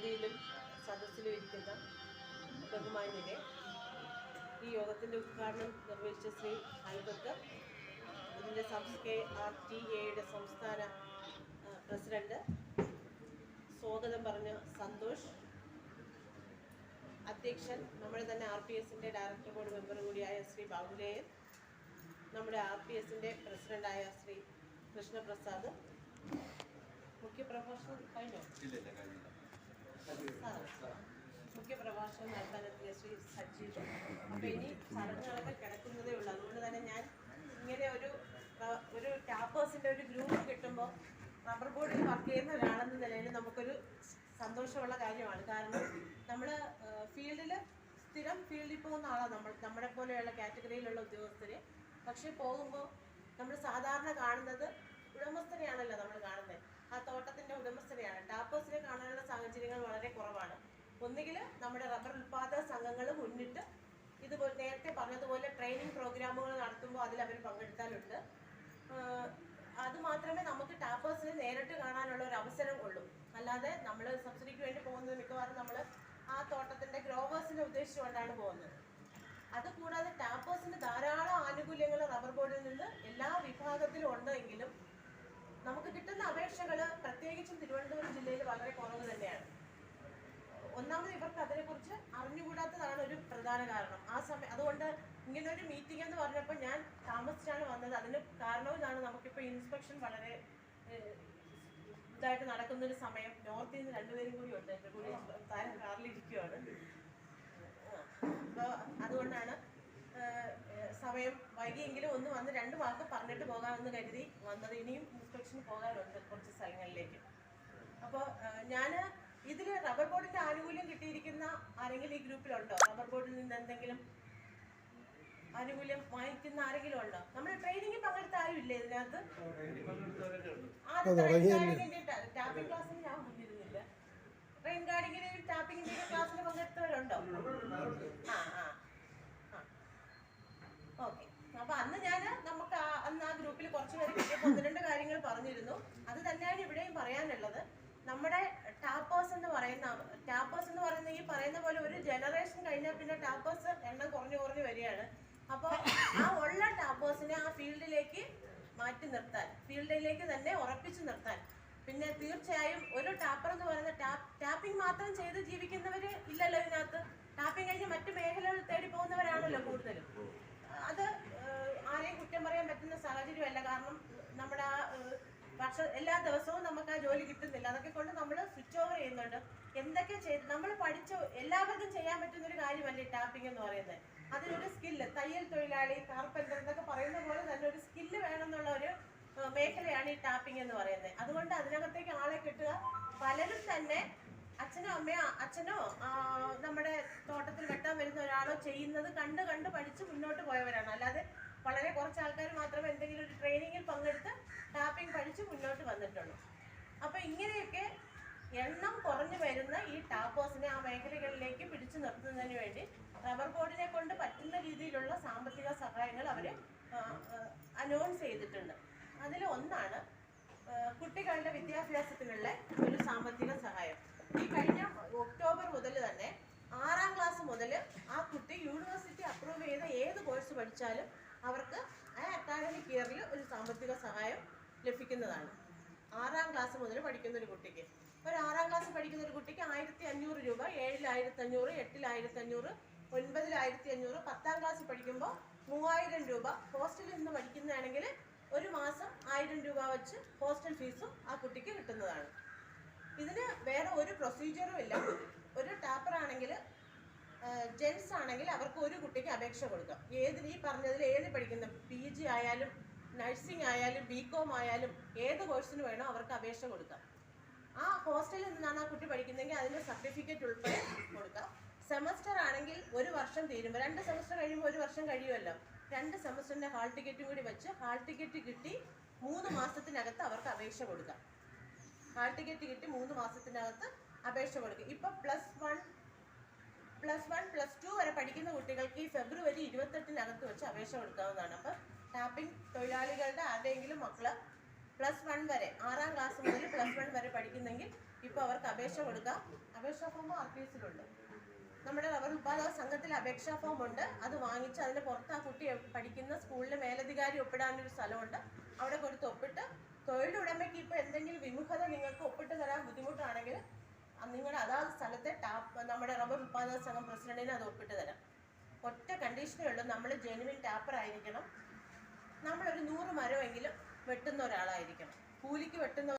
വേദിയിലും സദസ്സിലും ഇരിക്കുന്ന ബഹുമാന്യരെ ഈ യോഗത്തിന്റെ ഉദ്ഘാടനം നിർവഹിച്ച ശ്രീ അൽബത്ത് ഇതിന്റെ സംസ്കെ ആർ ടി എയുടെ സംസ്ഥാന പ്രസിഡന്റ് സ്വാഗതം പറഞ്ഞ സന്തോഷ് അധ്യക്ഷൻ നമ്മുടെ തന്നെ ആർ പി എസിന്റെ ഡയറക്ടർ ബോർഡ് മെമ്പർ കൂടിയായ ശ്രീ ബാബുലേയൻ നമ്മുടെ ആർ പി എസിന്റെ പ്രസിഡന്റായ ശ്രീ കൃഷ്ണപ്രസാദ്. മുഖ്യപ്രഭാഷണം കഴിഞ്ഞോ? സാറേ. മുഖ്യ പ്രഭാഷണം നടത്താനെത്തിയ ശ്രീ സജീവ് അപ്പൊ ഇനി ചടങ്ങുകളൊക്കെ കിടക്കുന്നതേ ഉള്ളൂ അതുകൊണ്ട് തന്നെ ഞാൻ ഇങ്ങനെ ഒരു ഒരു ടാപ്പേഴ്സിന്റെ ഒരു ഗ്രൂപ്പ് കിട്ടുമ്പോൾ റബ്ബർ ബോർഡിൽ വർക്ക് ചെയ്യുന്ന ഒരാളെന്ന നിലയിൽ നമുക്കൊരു സന്തോഷമുള്ള കാര്യമാണ് കാരണം നമ്മൾ ഫീൽഡിൽ സ്ഥിരം ഫീൽഡിൽ പോകുന്ന ആളാണ് നമ്മൾ നമ്മളെ പോലെയുള്ള കാറ്റഗറിയിലുള്ള ഉദ്യോഗസ്ഥരെ പക്ഷെ പോകുമ്പോൾ നമ്മൾ സാധാരണ കാണുന്നത് ഉടമസ്ഥരെയാണല്ലോ നമ്മൾ കാണുന്നത് ആ തോട്ടത്തിന്റെ ഉടമസ്ഥതയാണ്. ടാപ്പേഴ്സിനെ കാണാനുള്ള സാഹചര്യങ്ങൾ വളരെ കുറവാണ്. ഒന്നുകിൽ നമ്മുടെ റബ്ബർ ഉൽപാദക സംഘങ്ങൾ മുന്നിട്ട് ഇതുപോലെ നേരത്തെ പറഞ്ഞതുപോലെ ട്രെയിനിങ് പ്രോഗ്രാമുകൾ നടത്തുമ്പോൾ അതിൽ അവർ പങ്കെടുത്താലുണ്ട്. അതുമാത്രമേ അത് മാത്രമേ നമുക്ക് ടാപ്പേഴ്സിനെ നേരിട്ട് കാണാനുള്ള ഒരു അവസരം ഉള്ളൂ. അല്ലാതെ നമ്മൾ സബ്സിഡിക്ക് വേണ്ടി പോകുന്നത് മിക്കവാറും നമ്മൾ ആ തോട്ടത്തിന്റെ ഗ്രോവേഴ്സിനെ ഉദ്ദേശിച്ചുകൊണ്ടാണ് പോകുന്നത്. അതുകൂടാതെ ടാപ്പേഴ്സിന് ധാരാളം ആനുകൂല്യങ്ങൾ റബ്ബർ ബോർഡിൽ നിന്ന് എല്ലാ വിഭാഗത്തിലും ഉണ്ടെങ്കിലും കിട്ടുന്ന അപേക്ഷകൾ പ്രത്യേകിച്ചും തിരുവനന്തപുരം ജില്ലയിൽ വളരെ കുറവ് തന്നെയാണ്. ഒന്നാമത് ഇവർക്ക് അതിനെക്കുറിച്ച് അറിഞ്ഞുകൂടാത്തതാണ് ഒരു പ്രധാന കാരണം. ആ സമയം അതുകൊണ്ട് ഇങ്ങനെ ഒരു മീറ്റിംഗ് എന്ന് പറഞ്ഞപ്പോൾ ഞാൻ താമസിച്ചാണ് വന്നത്. അതിന് കാരണവും ഇതാണ് നമുക്കിപ്പോൾ ഇൻസ്പെക്ഷൻ വളരെ ഇതായിട്ട് നടക്കുന്ന ഒരു സമയം നോർത്ത് നിന്ന് രണ്ടുപേരും കൂടി ഉണ്ട്. എന്റെ കൂടി താരം കാറിലിരിക്കുകയാണ് അപ്പോൾ അതുകൊണ്ടാണ് സമയം വൈകിയെങ്കിലും ഒന്ന് വന്ന് രണ്ട് വാക്ക് പറഞ്ഞിട്ട് പോകാമെന്ന് കരുതി വന്നത്. ഇനിയും ഇൻസ്പെക്ഷന് പോകാനുണ്ട് കുറച്ച് സ്ഥലങ്ങളിലേക്ക്. അപ്പോൾ ഞാൻ ഇതിൽ റബ്ബർ ബോർഡിന്റെ ആനുകൂല്യം കിട്ടിയിരിക്കുന്ന ആരെങ്കിലും ഈ ഗ്രൂപ്പിലുണ്ടോ? റബ്ബർ ബോർഡിൽ നിന്ന് എന്തെങ്കിലും ആനുകൂല്യം വാങ്ങിക്കുന്ന ആരെങ്കിലും ഉണ്ടോ? നമ്മൾ ട്രെയിനിങ്ങിൽ പങ്കെടുത്ത ആരും ഇല്ലേ ഇതിനകത്ത്? ടാപ്പിംഗ് ക്ലാസ്സിൽ ഞാൻ വന്നിരുന്നില്ല ട്രെയിൻ ഗാർഡിങ്ങിനും ടാപ്പിംഗിന്റെ ക്ലാസ്സിൽ പങ്കെടുത്തവരുണ്ടോ? ആ ആ ഓക്കെ. അപ്പൊ അന്ന് ഞാൻ നമുക്ക് അന്ന് ആ ഗ്രൂപ്പിൽ കുറച്ച് പേര് കിട്ടിയപ്പോൾ ഒന്ന് രണ്ട് പറഞ്ഞിരുന്നു. അത് തന്നെയാണ് ഇവിടെയും പറയാനുള്ളത്. നമ്മുടെ ടാപ്പേഴ്സ് എന്ന് പറയുന്ന ടാപ്പേഴ്സ് എന്ന് പറയുന്ന ഈ പറയുന്ന പോലെ ഒരു ജനറേഷൻ കഴിഞ്ഞാൽ പിന്നെ ടാപ്പേഴ്സ് എണ്ണം കുറഞ്ഞു കുറഞ്ഞു വരികയാണ്. അപ്പോൾ ആ ഉള്ള ടാപ്പേഴ്സിനെ ആ ഫീൽഡിലേക്ക് മാറ്റി നിർത്താൻ ഫീൽഡിലേക്ക് തന്നെ ഉറപ്പിച്ചു നിർത്താൻ. പിന്നെ തീർച്ചയായും ഒരു ടാപ്പർ എന്ന് പറയുന്ന ടാപ്പ് ടാപ്പിംഗ് മാത്രം ചെയ്ത് ജീവിക്കുന്നവര് ഇല്ലല്ലോ ഇതിനകത്ത് ടാപ്പിംഗ് കഴിഞ്ഞ് മറ്റു മേഖലകൾ തേടി പോകുന്നവരാണല്ലോ കൂടുതലും അത് ഏഹ്, ആരെയും കുറ്റം പറയാൻ പറ്റുന്ന സാഹചര്യമല്ല കാരണം നമ്മുടെ ആ ഏഹ്, വർഷ എല്ലാ ദിവസവും നമുക്ക് ആ ജോലി കിട്ടുന്നില്ല. അതൊക്കെ കൊണ്ട് നമ്മൾ സ്വിച്ച് ഓവർ ചെയ്യുന്നുണ്ട്. എന്തൊക്കെ ചെയ്ത് നമ്മൾ പഠിച്ച എല്ലാവർക്കും ചെയ്യാൻ പറ്റുന്ന ഒരു കാര്യമല്ലേ ടാപ്പിംഗ് എന്ന് പറയുന്നത്. അതിനൊരു സ്കില്ല് തയ്യൽ തൊഴിലാളി കാർപ്പന്റർ എന്നൊക്കെ പറയുന്ന പോലെ തന്നെ ഒരു സ്കില്ല് വേണമെന്നുള്ള ഒരു മേഖലയാണ് ഈ ടാപ്പിംഗ് എന്ന് പറയുന്നത്. അതുകൊണ്ട് അതിനകത്തേക്ക് ആളെ കിട്ടുക. പലരും തന്നെ അച്ഛനോ അമ്മയോ അച്ഛനോ നമ്മുടെ തോട്ടത്തിൽ വെട്ടാൻ വരുന്ന ഒരാളോ ചെയ്യുന്നത് കണ്ട് കണ്ട് പഠിച്ച് മുന്നോട്ട് പോയവരാണ്. അല്ലാതെ വളരെ കുറച്ച് ആൾക്കാർ മാത്രമേ എന്തെങ്കിലും ഒരു ട്രെയിനിങ്ങിൽ പങ്കെടുത്ത് ടാപ്പിംഗ് പഠിച്ച് മുന്നോട്ട് വന്നിട്ടുള്ളൂ. അപ്പോൾ ഇങ്ങനെയൊക്കെ എണ്ണം കുറഞ്ഞു വരുന്ന ഈ ടാപ്പേഴ്സിനെ ആ മേഖലകളിലേക്ക് പിടിച്ചു നിർത്തുന്നതിന് വേണ്ടി റബ്ബർ ബോർഡിനെ കൊണ്ട് പറ്റുന്ന രീതിയിലുള്ള സാമ്പത്തിക സഹായങ്ങൾ അവർ അനൗൺസ് ചെയ്തിട്ടുണ്ട്. അതിൽ ഒന്നാണ് കുട്ടികളുടെ വിദ്യാഭ്യാസത്തിനുള്ള ഒരു സാമ്പത്തിക സഹായം. ഈ കഴിഞ്ഞ ഒക്ടോബർ മുതൽ തന്നെ ആറാം ക്ലാസ് മുതൽ ആ കുട്ടി യൂണിവേഴ്സിറ്റി അപ്രൂവ് ചെയ്ത ഏത് കോഴ്സ് പഠിച്ചാലും അവർക്ക് ആ അക്കാഡമിക് ഇയറിൽ ഒരു സാമ്പത്തിക സഹായം ലഭിക്കുന്നതാണ്. ആറാം ക്ലാസ് മുതൽ പഠിക്കുന്ന ഒരു കുട്ടിക്ക്. ഒരു ആറാം ക്ലാസ് പഠിക്കുന്ന ഒരു കുട്ടിക്ക് ആയിരത്തി അഞ്ഞൂറ് രൂപ ഏഴിൽ ആയിരത്തി അഞ്ഞൂറ് എട്ടിൽ ആയിരത്തി അഞ്ഞൂറ് ഒൻപതിൽ ആയിരത്തി അഞ്ഞൂറ് പത്താം ക്ലാസ്സിൽ പഠിക്കുമ്പോൾ മൂവായിരം രൂപ ഹോസ്റ്റലിൽ നിന്ന് പഠിക്കുന്നതാണെങ്കിൽ ഒരു മാസം ആയിരം രൂപ വെച്ച് ഹോസ്റ്റൽ ഫീസും ആ കുട്ടിക്ക് കിട്ടുന്നതാണ്. ഇതിന് വേറെ ഒരു പ്രൊസീജിയറും ഇല്ല. ഒരു ടാപ്പർ ആണെങ്കിൽ ജെൻസ് ആണെങ്കിൽ അവർക്ക് ഒരു കുട്ടിക്ക് അപേക്ഷ കൊടുക്കാം. ഏത് ഈ പറഞ്ഞതിൽ ഏത് പഠിക്കുന്ന പി ജി ആയാലും നഴ്സിംഗ് ആയാലും ബി കോം ആയാലും ഏത് കോഴ്സിന് വേണോ അവർക്ക് അപേക്ഷ കൊടുക്കാം. ആ ഹോസ്റ്റലിൽ നിന്നാണ് ആ കുട്ടി പഠിക്കുന്നതെങ്കിൽ അതിന്റെ സർട്ടിഫിക്കറ്റ് ഉൾപ്പെടെ കൊടുക്കാം. സെമസ്റ്റർ ആണെങ്കിൽ ഒരു വർഷം തീരുമ്പോൾ രണ്ട് സെമസ്റ്റർ കഴിയുമ്പോൾ ഒരു വർഷം കഴിയുമല്ലോ. രണ്ട് സെമസ്റ്ററിന്റെ ഹാൾ ടിക്കറ്റും കൂടി വെച്ച് ഹാൾ ടിക്കറ്റ് കിട്ടി മൂന്ന് മാസത്തിനകത്ത് അവർക്ക് അപേക്ഷ കൊടുക്കാം. ഹാൾ ടിക്കറ്റ് കിട്ടി മൂന്ന് മാസത്തിനകത്ത് അപേക്ഷ കൊടുക്കും. ഇപ്പം plus one plus one plus two വരെ പഠിക്കുന്ന കുട്ടികൾക്ക് ഈ ഫെബ്രുവരി ഇരുപത്തെട്ടിനകത്ത് വെച്ച് അപേക്ഷ കൊടുക്കാവുന്നതാണ്. അപ്പം ടാപ്പിംഗ് തൊഴിലാളികളുടെ ആരുടെയെങ്കിലും മക്കൾ പ്ലസ് വൺ വരെ ആറാം ക്ലാസ് മുതൽ പ്ലസ് വൺ വരെ പഠിക്കുന്നെങ്കിൽ ഇപ്പോൾ അവർക്ക് അപേക്ഷ കൊടുക്കാം. അപേക്ഷാ ഫോം ആർട്ടിസിലുണ്ട് നമ്മുടെ റബ്ബർ ഉത്പാദക സംഘത്തിൽ അപേക്ഷാ ഫോം ഉണ്ട്. അത് വാങ്ങിച്ച് അതിന് പുറത്ത് ആ കുട്ടി പഠിക്കുന്ന സ്കൂളിലെ മേലധികാരി ഒപ്പിടാനൊരു സ്ഥലമുണ്ട്. അവിടെ കൊടുത്ത് ഒപ്പിട്ട് തൊഴിലുടമയ്ക്ക് ഇപ്പോൾ എന്തെങ്കിലും വിമുഖത നിങ്ങൾക്ക് ഒപ്പിട്ട് തരാൻ ബുദ്ധിമുട്ടാണെങ്കിൽ നിങ്ങളുടെ അതാത് സ്ഥലത്തെ ടാപ്പ് നമ്മുടെ റബ്ബർ ഉത്പാദക സംഘം പ്രസിഡന്റിന് അത് ഒപ്പിട്ട് തരാം. ഒറ്റ കണ്ടീഷനേ ഉള്ളൂ. നമ്മൾ ജെനുവിൻ ടാപ്പർ ആയിരിക്കണം. നമ്മളൊരു നൂറ് മരമെങ്കിലും വെട്ടുന്ന ഒരാളായിരിക്കണം. കൂലിക്ക് വെട്ടുന്ന